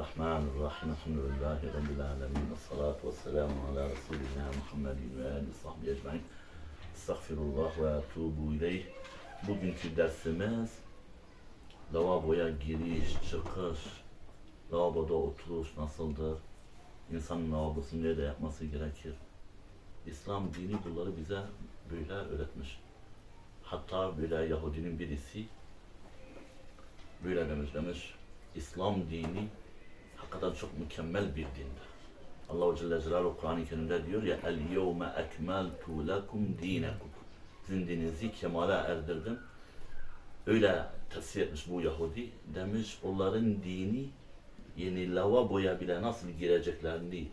Bismillahirrahmanirrahim. Elhamdülillahi Rabbil alemin. Esselatu vesselamu ala Resulina Muhammedin ve ali sahbihi ecmain. Estağfirullah ve etubu ileyh. Bugünkü dersimiz lavaboya giriş, çıkış, lavaboda oturuş nasıldır? İnsanın lavabosunu nerede yapması gerekir? İslam dini bunları bize böyle öğretmiş. Hatta böyle Yahudinin birisi böyle demiş demiş. İslam dini hakikaten çok mükemmel bir dindir. Allahu Celle Celaluhu Kur'an-ı Kerim'de diyor ya El yevme ekmeltu lekum dinekum. Sizin dininizi kemale erdirdim. Öyle tefsir etmiş bu Yahudi. Demiş onların dini yeni lavaboya bile nasıl gireceklerini,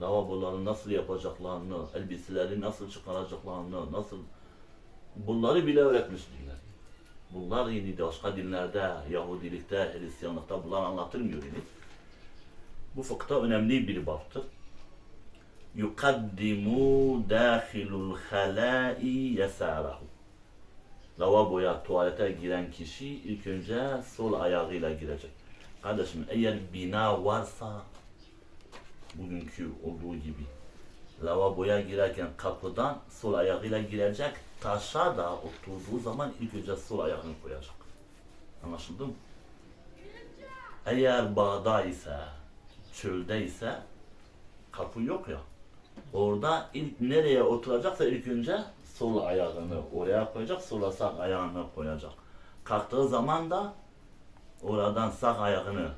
lavaboları nasıl yapacaklarını, elbiseleri nasıl çıkaracaklarını, nasıl bunları bile öğretmiş dinler. Bunlar yeni başka dinlerde, Yahudilikte, Hristiyanlıkta bunlar anlatılmıyor yine. Bu fıkta önemli bir baptır. Yukaddimu dâhilul halâi yesârahu. Lavaboya, tuvalete giren kişi ilk önce sol ayağıyla girecek. Kardeşim eğer bina varsa bugünkü olduğu gibi lavaboya girerken kapıdan sol ayağıyla girecek. Taşa da oturduğu zaman ilk önce sol ayağını koyacak. Anlaşıldı mı? Eğer bağda ise, çölde ise kapı yok ya. Orada ilk nereye oturacaksa ilk önce sol ayağını oraya koyacak, sola sağ ayağını koyacak. Kalktığı zaman da oradan sağ ayağını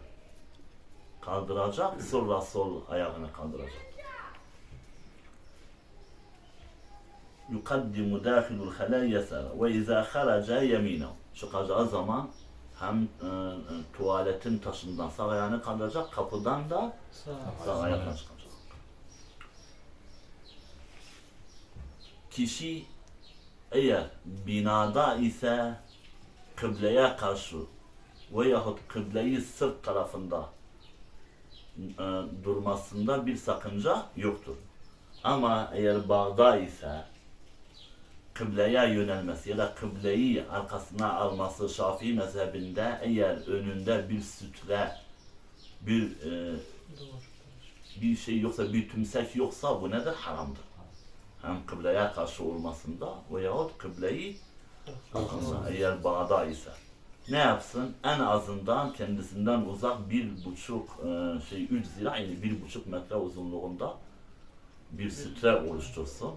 kaldıracak, sonra sol ayağını kaldıracak. dâhilul halâ yesâra ve izâ kharaca yemînehu. Çıkacağı zaman hem e, e, tuvaletin taşından sağ ayağını kaldıracak, kapıdan da sağ ayağını çıkacak. Kişi eğer binada ise kıbleye karşı veyahut kıbleyi sırt tarafında e, durmasında bir sakınca yoktur. Ama eğer bağda ise kıbleye yönelmesi ya da kıbleyi arkasına alması Şafii mezhebinde eğer önünde bir sütre bir e, bir şey yoksa bir tümsek yoksa bu nedir? Haramdır. Hem kıbleye karşı olmasında veyahut kıbleyi arkasına eğer bağda ise ne yapsın? En azından kendisinden uzak bir buçuk e, şey üç zira yani bir buçuk metre uzunluğunda bir sütre oluştursun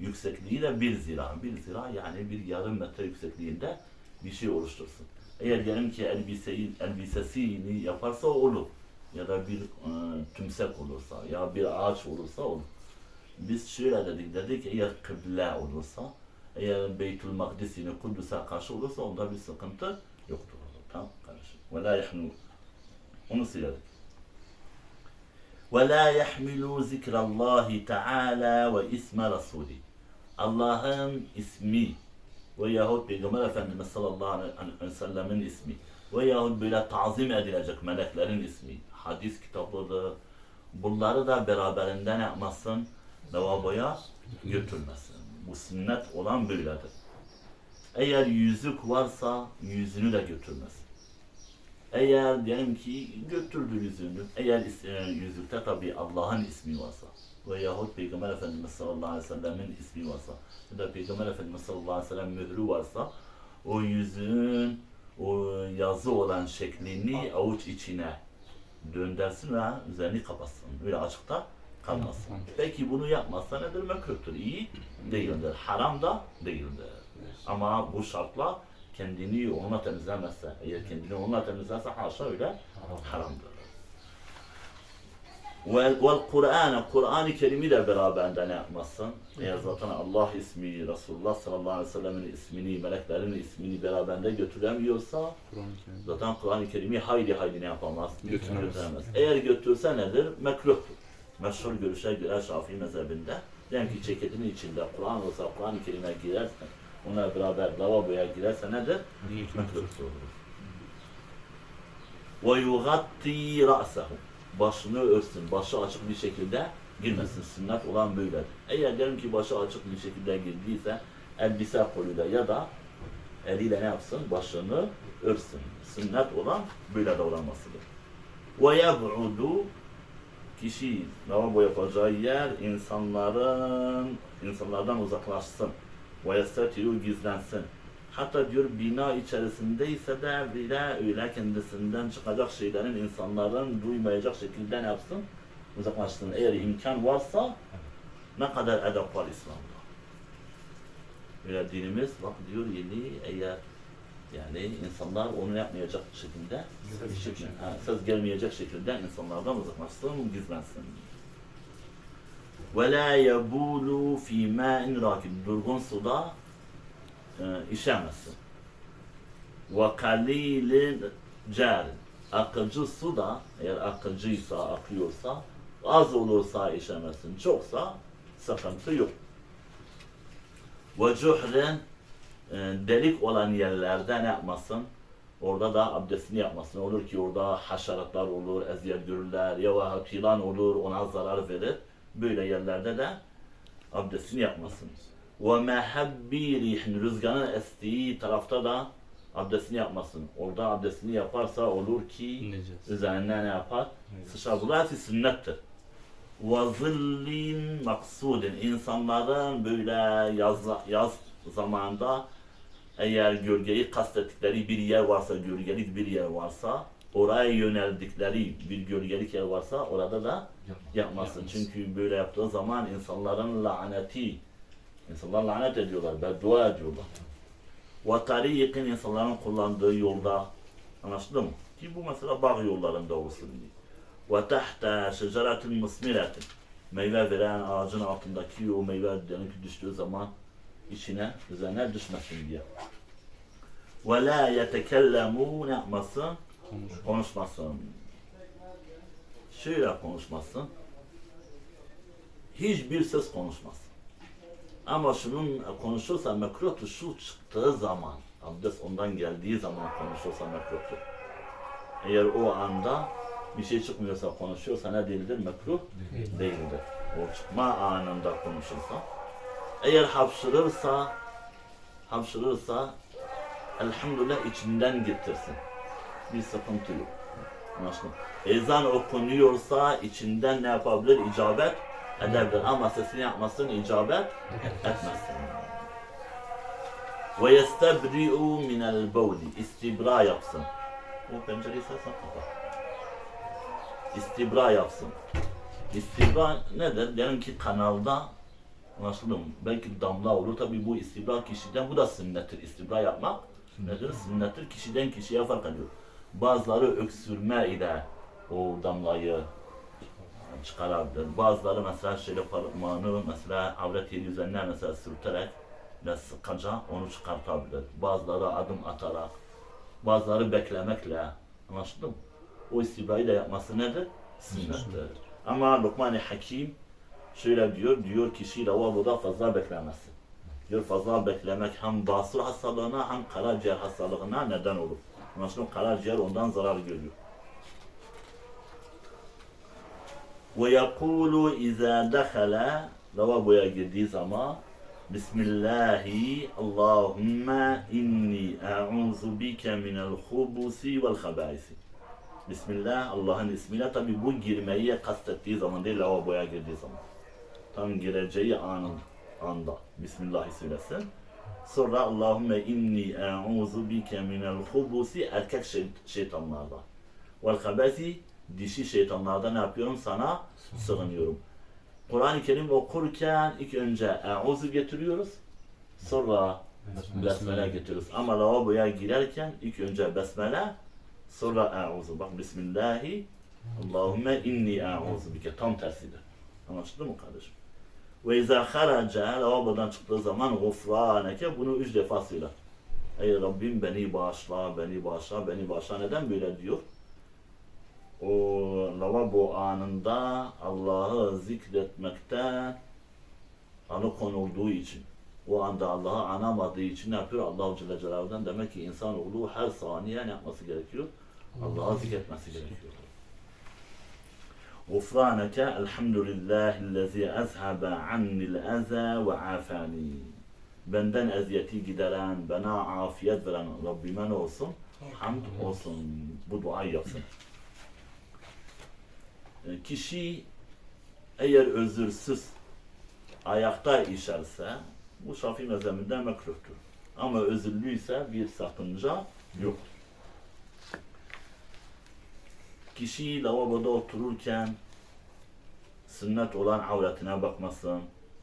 yüksekliği de bir zira. Bir zira yani bir yarım metre yüksekliğinde bir şey oluştursun. Eğer diyelim ki elbiseyi, elbisesini yaparsa olur. Ya da bir e, tümsek olursa ya bir ağaç olursa olur. Biz şöyle dedik, dedik ki eğer kıble olursa, eğer Beytül Makdis'ini Kudüs'e karşı olursa onda bir sıkıntı yoktur. Tamam kardeşim. Ve la yahnu. Onu siledik. وَلَا يَحْمِلُوا ذِكْرَ اللّٰهِ تَعَالَى وَاِسْمَ رَسُولِهِ Allah'ın ismi veyahut Peygamber Efendimiz sallallahu aleyhi ve sellemin ismi veyahut böyle tazim edilecek meleklerin ismi, hadis kitapları bunları da beraberinde ne yapmasın? Lavaboya götürmesin. Bu sünnet olan böyledir. Eğer yüzük varsa yüzünü de götürmesin. Eğer diyelim ki götürdü yüzüğünü, eğer is- e, yüzükte tabi Allah'ın ismi varsa veyahut Peygamber Efendimiz sallallahu aleyhi ve sellemin ismi varsa ya da Peygamber Efendimiz sallallahu aleyhi ve sellem mührü varsa o yüzüğün o yazı olan şeklini avuç içine döndersin ve üzerini kapatsın. Böyle açıkta kalmasın. Peki bunu yapmazsa nedir? Mekruhtur. İyi değildir. Haram da değildir. Ama bu şartla kendini onunla temizlemezse, eğer kendini onunla temizlerse haşa öyle haramdır. Vel, vel Kur'an, Kur'an-ı Kerim'i de beraberinde ne yapmazsın? Eğer zaten Allah ismi, Resulullah sallallahu aleyhi ve sellemin ismini, meleklerin ismini beraberinde götüremiyorsa zaten Kur'an-ı Kerim'i hayli hayli ne yapamaz? Götüremez. Götüremez. Eğer götürse nedir? Mekruhtur. Meşhur görüşe göre Şafii mezhebinde diyelim ki ceketinin içinde Kur'an olsa Kur'an-ı Kerim'e girersen onunla beraber lavaboya girerse nedir? Mekruhtur. Ve yugatti ra'sehu başını örsün, başı açık bir şekilde girmesin. Sünnet olan böyledir. Eğer diyelim ki başı açık bir şekilde girdiyse elbise koluyla ya da eliyle ne yapsın? Başını örsün. Sünnet olan böyle davranmasıdır. Ve yeb'udu kişi lavabo yapacağı yer insanların insanlardan uzaklaşsın. Yestetiru gizlensin. Hatta diyor bina içerisindeyse de bile öyle kendisinden çıkacak şeylerin insanların duymayacak şekilde ne yapsın? Uzaklaşsın. Eğer imkan varsa ne kadar edep var İslam'da. Öyle dinimiz bak diyor yeni eğer yani insanlar onu yapmayacak şekilde ha, ses gelmeyecek şekilde insanlardan uzaklaşsın, gizlensin. Ve la yebulu fi ma'in rakid. Durgun suda e, işemezsin. Ve kalilin carin. Akıcı suda, eğer akıcıysa, akıyorsa, az olursa işemezsin. Çoksa sıkıntı yok. Ve cuhrin e, delik olan yerlerde ne yapmasın? Orada da abdestini yapmasın. Olur ki orada haşeratlar olur, eziyet görürler, ya yılan olur, ona zarar verir. Böyle yerlerde de abdestini yapmasın. Ve mehabbi rihin, rüzgarın estiği tarafta da abdestini yapmasın. Orada abdestini yaparsa olur ki Neces. üzerine ne yapar? Evet. Sıçrar. Bu da sünnettir. Ve zillin maksudin. İnsanların böyle yaz, yaz zamanında eğer gölgeyi kastettikleri bir yer varsa, gölgelik bir yer varsa, oraya yöneldikleri bir gölgelik yer varsa orada da yapmasın. Çünkü böyle yaptığı zaman insanların laneti, insanlar lanet ediyorlar, beddua ediyorlar. Ve tarikin insanların kullandığı yolda, anlaşıldı mı? Ki bu mesela bağ yollarında olsun diye. Ve tahta şeceratin musmiretin. Meyve veren ağacın altındaki o meyve ki düştüğü zaman içine, üzerine düşmesin diye. Ve la yetekellemu ne yapmasın? Konuş. konuşmasın. Şöyle konuşmasın. Hiçbir ses konuşmasın. Ama şunun konuşursa mekruhtur şu çıktığı zaman, abdest ondan geldiği zaman konuşursa mekruhtur. Eğer o anda bir şey çıkmıyorsa konuşuyorsa ne değildir? Mekruh Değil. değildir. O çıkma anında konuşursa. Eğer hapşırırsa, hapşırırsa elhamdülillah içinden getirsin. Bir sıkıntı yok. Anlaşıldı. Ezan okunuyorsa içinden ne yapabilir? İcabet edebilir. Ama sesini yapmasın, icabet etmesin. Ve yestebri'u minel bevli. İstibra yapsın. O pencereyi sen kapat. İstibra yapsın. İstibra nedir? Diyelim ki kanalda anlaşıldı mı? Belki damla olur. Tabi bu istibra kişiden, bu da sünnettir. İstibra yapmak nedir? Sünnettir. Kişiden kişiye fark ediyor. Bazıları öksürme ile o damlayı çıkarabilir. Bazıları mesela şöyle parmağını mesela avret yeri üzerine mesela sürterek ve sıkaca onu çıkartabilir. Bazıları adım atarak, bazıları beklemekle. Anlaşıldı mı? O istibrayı da yapması nedir? Sünnettir. Ama Lokman-ı Hakim şöyle diyor, diyor kişi lavaboda fazla beklemesin. Diyor fazla beklemek hem basur hastalığına hem karaciğer hastalığına neden olur. Anlaşıldı mı? Karaciğer ondan zarar görüyor. Ve yakulu izâ dehale lavaboya girdiği zaman Bismillahi Allahümme inni a'udhu bike minel hubusi vel habaisi. Bismillah Allah'ın ismiyle tabi bu girmeyi kastettiği zaman değil lavaboya girdiği zaman. Tam gireceği anın anda Bismillah'ı söylesin. Sonra Allahümme inni a'udhu bike minel hubusi erkek şey, şeytanlardan. Vel habasi dişi şeytanlardan ne yapıyorum sana sığınıyorum. Kur'an-ı Kerim okurken ilk önce e'uzu getiriyoruz. Sonra besmele getiriyoruz. Ama lavaboya girerken ilk önce besmele sonra e'uzu. Bak Bismillahi Allahümme inni e'uzu bike. Tam tersidir. Anlaşıldı mı kardeşim? Ve izâ haraca lavabodan çıktığı zaman gufraneke bunu üç defa söyler. Ey Rabbim beni bağışla, beni bağışla, beni bağışla. Neden böyle diyor? o lavabo anında Allah'ı zikretmekten alıkonulduğu için o anda Allah'ı anamadığı için ne yapıyor? Allah Celle Celaluhu'dan demek ki insanoğlu her saniye ne yapması gerekiyor? Allah'ı zikretmesi gerekiyor. Gufraneke elhamdülillahillezî ezhebe annil eza ve afani. Benden eziyeti gideren, bana afiyet veren Rabbime ne olsun? Hamd olsun. Bu duayı yapsın. E, Kişi eğer özürsüz ayakta işerse bu Şafii mezhebinde mekruhtur. Ama özürlüyse bir sakınca yoktur. Kişi lavaboda otururken sünnet olan avretine bakmasın,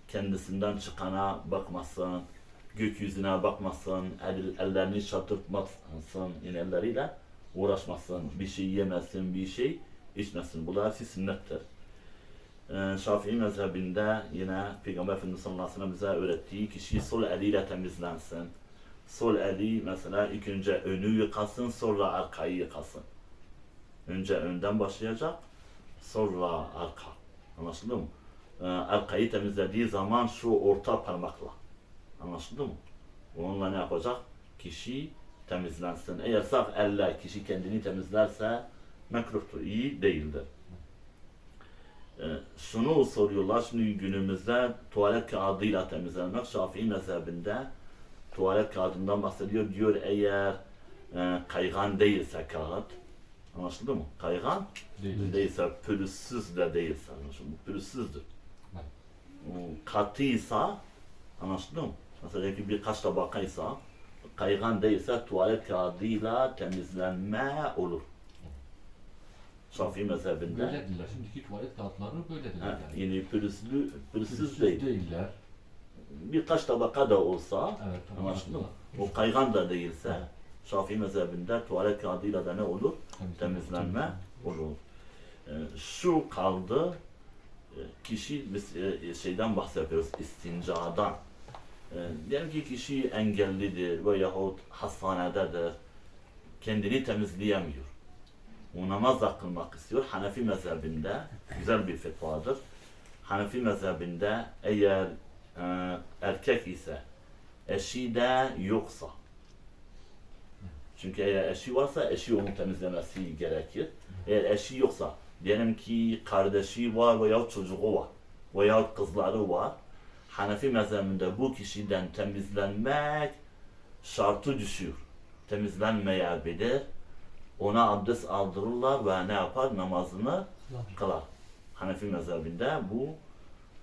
kendisinden çıkana bakmasın, gökyüzüne bakmasın, el, ellerini çatırtmasın, yani elleriyle uğraşmasın, bir şey yemesin, bir şey içmesin. Bunlar hepsi sünnettir. Ee, Şafii mezhebinde yine Peygamber Efendimiz sallallahu aleyhi bize öğrettiği kişi sol eliyle temizlensin. Sol eli mesela ilk önce önü yıkasın, sonra arkayı yıkasın. Önce önden başlayacak, sonra arka. Anlaşıldı mı? Ee, arkayı temizlediği zaman şu orta parmakla. Anlaşıldı mı? Onunla ne yapacak? Kişi temizlensin. Eğer saf elle kişi kendini temizlerse mekruhtur, iyi değildir. Ee, şunu soruyorlar şimdi günümüzde tuvalet kağıdıyla temizlenmek Şafii mezhebinde tuvalet kağıdından bahsediyor. Diyor eğer e, kaygan değilse kağıt anlaşıldı mı? Kaygan Değil. değilse pürüzsüz de değilse anlaşıldı mı? Pürüzsüzdür. Evet. Katıysa anlaşıldı mı? Mesela ki birkaç tabakaysa kaygan değilse tuvalet kağıdıyla temizlenme olur. Şafii mezhebinde. Böylediler. Şimdiki tuvalet kağıtları böyledirler. Ha, yani. yani pürüzlü, pürüzsüz değil. değiller. Birkaç tabaka da olsa Evet. anlaşıldı mı? O kaygan da değilse Şafii mezhebinde tuvalet kağıdıyla da ne olur? Temizlenme olur. Ee, şu kaldı e, kişi biz e, şeyden bahsediyoruz istincadan. E, diyelim ki kişi engellidir veyahut hastanededir. Kendini temizleyemiyor. O namaz da kılmak istiyor. Hanefi mezhebinde güzel bir fetvadır. Hanefi mezhebinde eğer e, erkek ise eşi de yoksa çünkü eğer eşi varsa eşi onu temizlemesi gerekir. Eğer eşi yoksa diyelim ki kardeşi var veya çocuğu var veya kızları var. Hanefi mezhebinde bu kişiden temizlenmek şartı düşüyor. Temizlenmeyebilir. Ona abdest aldırırlar ve ne yapar? Namazını kılar. Hanefi mezhebinde bu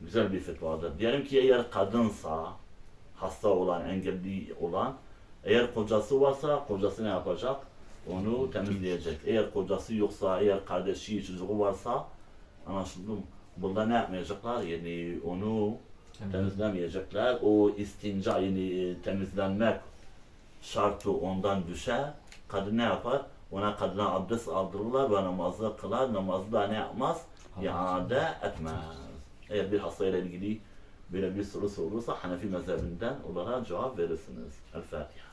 güzel bir fetvadır. Diyelim ki eğer kadınsa, hasta olan, engelli olan, eğer kocası varsa kocası ne yapacak? Onu temizleyecek. Eğer kocası yoksa, eğer kardeşi, çocuğu varsa anlaşıldı mı? Bunda ne yapmayacaklar? Yani onu temizlemeyecekler. O istinca yani temizlenmek şartı ondan düşer. Kadın ne yapar? Ona kadına abdest aldırırlar ve namazı kılar. Namazı da ne yapmaz? İade etmez. Eğer bir hastayla ilgili böyle bir soru sorulursa Hanefi mezhebinden onlara cevap verirsiniz. El Fatiha.